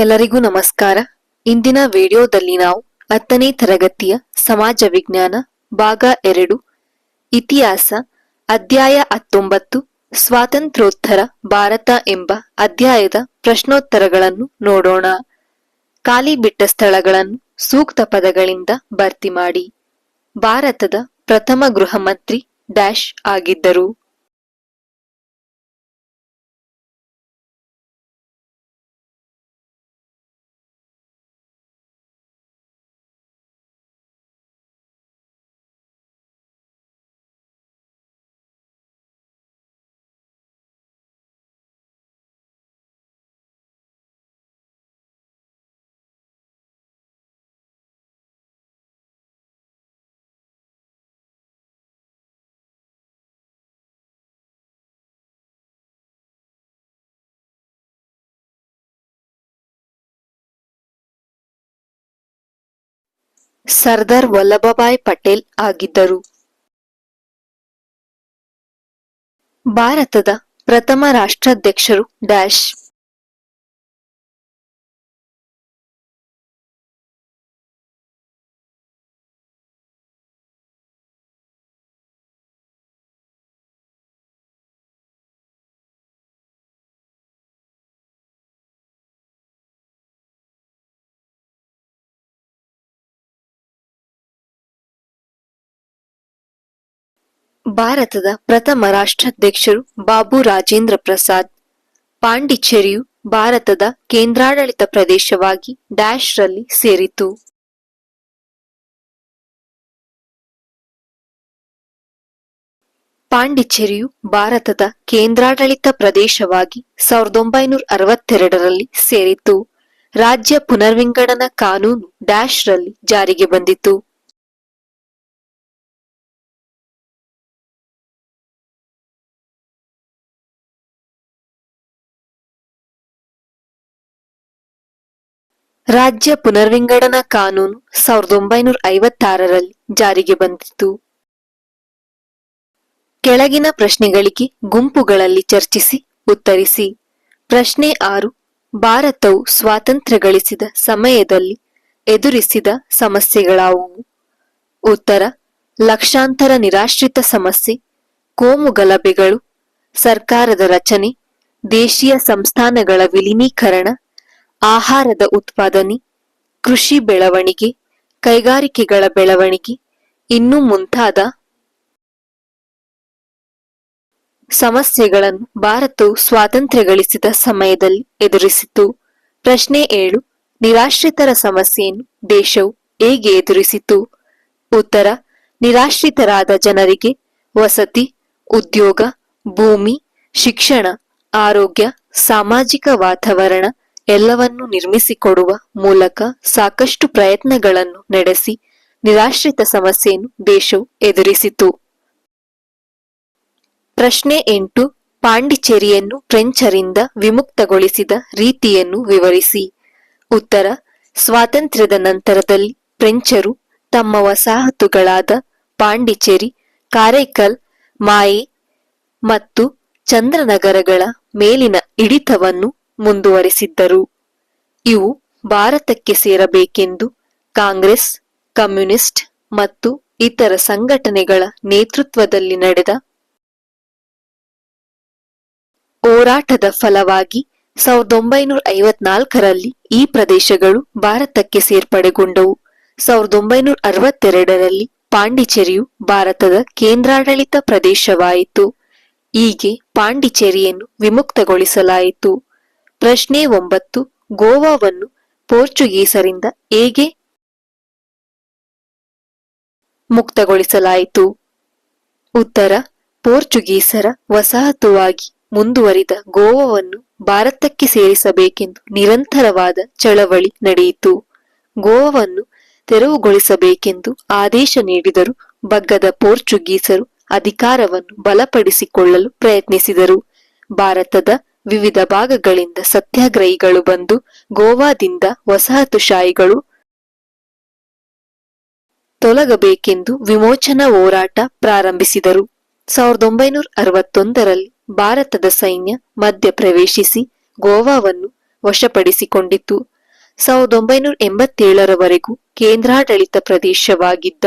ಎಲ್ಲರಿಗೂ ನಮಸ್ಕಾರ. ಇಂದಿನ ವಿಡಿಯೋದಲ್ಲಿ ನಾವು ಹತ್ತನೇ ತರಗತಿಯ ಸಮಾಜ ವಿಜ್ಞಾನ ಭಾಗ ಎರಡು, ಇತಿಹಾಸ, ಅಧ್ಯಾಯ ಹತ್ತೊಂಬತ್ತು, ಸ್ವಾತಂತ್ರ್ಯೋತ್ತರ ಭಾರತ ಎಂಬ ಅಧ್ಯಾಯದ ಪ್ರಶ್ನೋತ್ತರಗಳನ್ನು ನೋಡೋಣ. ಖಾಲಿ ಬಿಟ್ಟ ಸ್ಥಳಗಳನ್ನು ಸೂಕ್ತ ಪದಗಳಿಂದ ಭರ್ತಿ ಮಾಡಿ. ಭಾರತದ ಪ್ರಥಮ ಗೃಹ ಮಂತ್ರಿ ಡ್ಯಾಶ್ ಆಗಿದ್ದರು. ಸರ್ದಾರ್ ವಲ್ಲಭಭಾಯ್ ಪಟೇಲ್ ಆಗಿದ್ದರು. ಭಾರತದ ಪ್ರಥಮ ರಾಷ್ಟ್ರಾಧ್ಯಕ್ಷರು ಡ್ಯಾಶ್. ಭಾರತದ ಪ್ರಥಮ ರಾಷ್ಟ್ರಾಧ್ಯಕ್ಷರು ಬಾಬು ರಾಜೇಂದ್ರ ಪ್ರಸಾದ್. ಪಾಂಡಿಚೇರಿಯು ಭಾರತದ ಕೇಂದ್ರಾಡಳಿತ ಪ್ರದೇಶವಾಗಿ ಡ್ಯಾಶ್ ರಲ್ಲಿ ಸೇರಿತು ಪಾಂಡಿಚೇರಿಯು ಭಾರತದ ಕೇಂದ್ರಾಡಳಿತ ಪ್ರದೇಶವಾಗಿ ಸಾವಿರದ ಒಂಬೈನೂರ ಅರವತ್ತೆರಡರಲ್ಲಿ ಸೇರಿತು ರಾಜ್ಯ ಪುನರ್ವಿಂಗಡನಾ ಕಾನೂನು ಡ್ಯಾಶ್ ರಲ್ಲಿ ಜಾರಿಗೆ ಬಂದಿತು ರಾಜ್ಯ ಪುನರ್ವಿಂಗಡನಾ ಕಾನೂನು ಸಾವಿರದ ಒಂಬೈನೂರ ಐವತ್ತಾರರಲ್ಲಿ ಜಾರಿಗೆ ಬಂದಿತು ಕೆಳಗಿನ ಪ್ರಶ್ನೆಗಳಿಗೆ ಗುಂಪುಗಳಲ್ಲಿ ಚರ್ಚಿಸಿ, ಉತ್ತರಿಸಿ. ಪ್ರಶ್ನೆ ಆರು, ಭಾರತವು ಸ್ವಾತಂತ್ರ್ಯ ಗಳಿಸಿದ ಸಮಯದಲ್ಲಿ ಎದುರಿಸಿದ ಸಮಸ್ಯೆಗಳಾವುವು? ಉತ್ತರ, ಲಕ್ಷಾಂತರ ನಿರಾಶ್ರಿತ ಸಮಸ್ಯೆ, ಕೋಮು ಗಲಭೆಗಳು, ಸರ್ಕಾರದ ರಚನೆ, ದೇಶೀಯ ಸಂಸ್ಥಾನಗಳ ವಿಲೀನೀಕರಣ ಆಹಾರದ ಉತ್ಪಾದನೆ, ಕೃಷಿ ಬೆಳವಣಿಗೆ, ಕೈಗಾರಿಕೆಗಳ ಬೆಳವಣಿಗೆ, ಇನ್ನೂ ಮುಂತಾದ ಸಮಸ್ಯೆಗಳನ್ನು ಭಾರತವು ಸ್ವಾತಂತ್ರ್ಯ ಗಳಿಸಿದ ಸಮಯದಲ್ಲಿ ಎದುರಿಸಿತು ಪ್ರಶ್ನೆ ಏಳು, ನಿರಾಶ್ರಿತರ ಸಮಸ್ಯೆಯನ್ನು ದೇಶವು ಹೇಗೆ ಎದುರಿಸಿತು? ಉತ್ತರ, ನಿರಾಶ್ರಿತರಾದ ಜನರಿಗೆ ವಸತಿ, ಉದ್ಯೋಗ, ಭೂಮಿ, ಶಿಕ್ಷಣ, ಆರೋಗ್ಯ, ಸಾಮಾಜಿಕ ವಾತಾವರಣ ಎಲ್ಲವನ್ನೂ ನಿರ್ಮಿಸಿಕೊಡುವ ಮೂಲಕ ಸಾಕಷ್ಟು ಪ್ರಯತ್ನಗಳನ್ನು ನಡೆಸಿ ನಿರಾಶ್ರಿತ ಸಮಸ್ಯೆಯನ್ನು ದೇಶವು ಎದುರಿಸಿತು. ಪ್ರಶ್ನೆ ಎಂಟು, ಪಾಂಡಿಚೇರಿಯನ್ನು ಫ್ರೆಂಚರಿಂದ ವಿಮುಕ್ತಗೊಳಿಸಿದ ರೀತಿಯನ್ನು ವಿವರಿಸಿ. ಉತ್ತರ, ಸ್ವಾತಂತ್ರ್ಯದ ನಂತರದಲ್ಲಿ ಫ್ರೆಂಚರು ತಮ್ಮ ವಸಾಹತುಗಳಾದ ಪಾಂಡಿಚೇರಿ, ಕಾರೈಕಲ್, ಮಾಯೆ ಮತ್ತು ಚಂದ್ರನಗರಗಳ ಮೇಲಿನ ಹಿಡಿತವನ್ನು ಮುಂದುವರಿಸಿದ್ದರು. ಇವು ಭಾರತಕ್ಕೆ ಸೇರಬೇಕೆಂದು ಕಾಂಗ್ರೆಸ್, ಕಮ್ಯುನಿಸ್ಟ್ ಮತ್ತು ಇತರ ಸಂಘಟನೆಗಳ ನೇತೃತ್ವದಲ್ಲಿ ನಡೆದ ಹೋರಾಟದ ಫಲವಾಗಿ ಸಾವಿರದ ಒಂಬೈನೂರ ಐವತ್ನಾಲ್ಕರಲ್ಲಿ ಈ ಪ್ರದೇಶಗಳು ಭಾರತಕ್ಕೆ ಸೇರ್ಪಡೆಗೊಂಡವು. ಸಾವಿರದ ಒಂಬೈನೂರ ಅರವತ್ತೆರಡರಲ್ಲಿ ಪಾಂಡಿಚೇರಿಯು ಭಾರತದ ಕೇಂದ್ರಾಡಳಿತ ಪ್ರದೇಶವಾಯಿತು. ಹೀಗೆ ಪಾಂಡಿಚೇರಿಯನ್ನು ವಿಮುಕ್ತಗೊಳಿಸಲಾಯಿತು. ಪ್ರಶ್ನೆ ಒಂಬತ್ತು, ಗೋವಾವನ್ನು ಪೋರ್ಚುಗೀಸರಿಂದ ಹೇಗೆ ಮುಕ್ತಗೊಳಿಸಲಾಯಿತು? ಉತ್ತರ, ಪೋರ್ಚುಗೀಸರ ವಸಾಹತುವಾಗಿ ಮುಂದುವರಿದ ಗೋವಾವನ್ನು ಭಾರತಕ್ಕೆ ಸೇರಿಸಬೇಕೆಂದು ನಿರಂತರವಾದ ಚಳವಳಿ ನಡೆಯಿತು. ಗೋವಾವನ್ನು ತೆರವುಗೊಳಿಸಬೇಕೆಂದು ಆದೇಶ ನೀಡಿದರು ಬಗ್ಗದ ಪೋರ್ಚುಗೀಸರು ಅಧಿಕಾರವನ್ನು ಬಲಪಡಿಸಿಕೊಳ್ಳಲು ಪ್ರಯತ್ನಿಸಿದರು. ಭಾರತದ ವಿವಿಧ ಭಾಗಗಳಿಂದ ಸತ್ಯಾಗ್ರಹಿಗಳು ಬಂದು ಗೋವಾದಿಂದ ವಸಾಹತುಶಾಹಿಗಳು ತೊಲಗಬೇಕೆಂದು ವಿಮೋಚನಾ ಹೋರಾಟ ಪ್ರಾರಂಭಿಸಿದರು. ಸಾವಿರದ ಒಂಬೈನೂರ ಅರವತ್ತೊಂದರಲ್ಲಿ ಭಾರತದ ಸೈನ್ಯ ಮಧ್ಯ ಪ್ರವೇಶಿಸಿ ಗೋವಾವನ್ನು ವಶಪಡಿಸಿಕೊಂಡಿತು. ಸಾವಿರದ ಒಂಬೈನೂರ ಎಂಬತ್ತೇಳರವರೆಗೂ ಕೇಂದ್ರಾಡಳಿತ ಪ್ರದೇಶವಾಗಿದ್ದ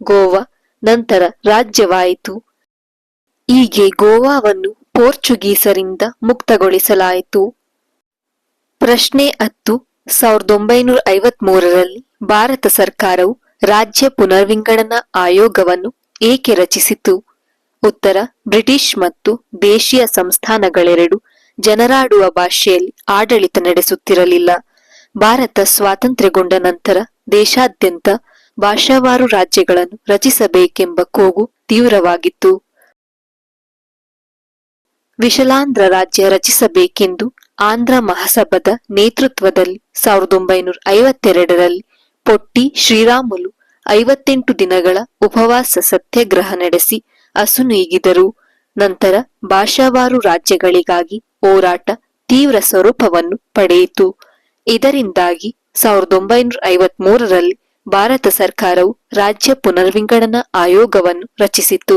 ಗೋವಾ ನಂತರ ರಾಜ್ಯವಾಯಿತು. ಹೀಗೆ ಗೋವಾವನ್ನು ಪೋರ್ಚುಗೀಸರಿಂದ ಮುಕ್ತಗೊಳಿಸಲಾಯಿತು. ಪ್ರಶ್ನೆ ಹತ್ತು, ಸಾವಿರದ ಒಂಬೈನೂರ ಐವತ್ಮೂರರಲ್ಲಿ ಭಾರತ ಸರ್ಕಾರವು ರಾಜ್ಯ ಪುನರ್ವಿಂಗಡನಾ ಆಯೋಗವನ್ನು ಏಕೆ ರಚಿಸಿತು? ಉತ್ತರ, ಬ್ರಿಟಿಷ್ ಮತ್ತು ದೇಶೀಯ ಸಂಸ್ಥಾನಗಳೆರಡು ಜನರಾಡುವ ಭಾಷೆಯಲ್ಲಿ ಆಡಳಿತ ನಡೆಸುತ್ತಿರಲಿಲ್ಲ. ಭಾರತ ಸ್ವಾತಂತ್ರ್ಯಗೊಂಡ ನಂತರ ದೇಶಾದ್ಯಂತ ಭಾಷಾವಾರು ರಾಜ್ಯಗಳನ್ನು ರಚಿಸಬೇಕೆಂಬ ಕೂಗು ತೀವ್ರವಾಗಿತ್ತು. ವಿಶಲಾಂಧ್ರ ರಾಜ್ಯ ರಚಿಸಬೇಕೆಂದು ಆಂಧ್ರ ಮಹಾಸಭಾದ ನೇತೃತ್ವದಲ್ಲಿ ಸಾವಿರದ ಒಂಬೈನೂರ ಐವತ್ತೆರಡರಲ್ಲಿ ಪೊಟ್ಟಿ ಶ್ರೀರಾಮುಲು ಐವತ್ತೆಂಟು ದಿನಗಳ ಉಪವಾಸ ಸತ್ಯಾಗ್ರಹ ನಡೆಸಿ ಅಸುನೀಗಿದರು ನಂತರ ಭಾಷಾವಾರು ರಾಜ್ಯಗಳಿಗಾಗಿ ಹೋರಾಟ ತೀವ್ರ ಸ್ವರೂಪವನ್ನು ಪಡೆಯಿತು. ಇದರಿಂದಾಗಿ ಸಾವಿರದ ಒಂಬೈನೂರ ಐವತ್ ಮೂರರಲ್ಲಿ ಭಾರತ ಸರ್ಕಾರವು ರಾಜ್ಯ ಪುನರ್ವಿಂಗಡನಾ ಆಯೋಗವನ್ನು ರಚಿಸಿತು.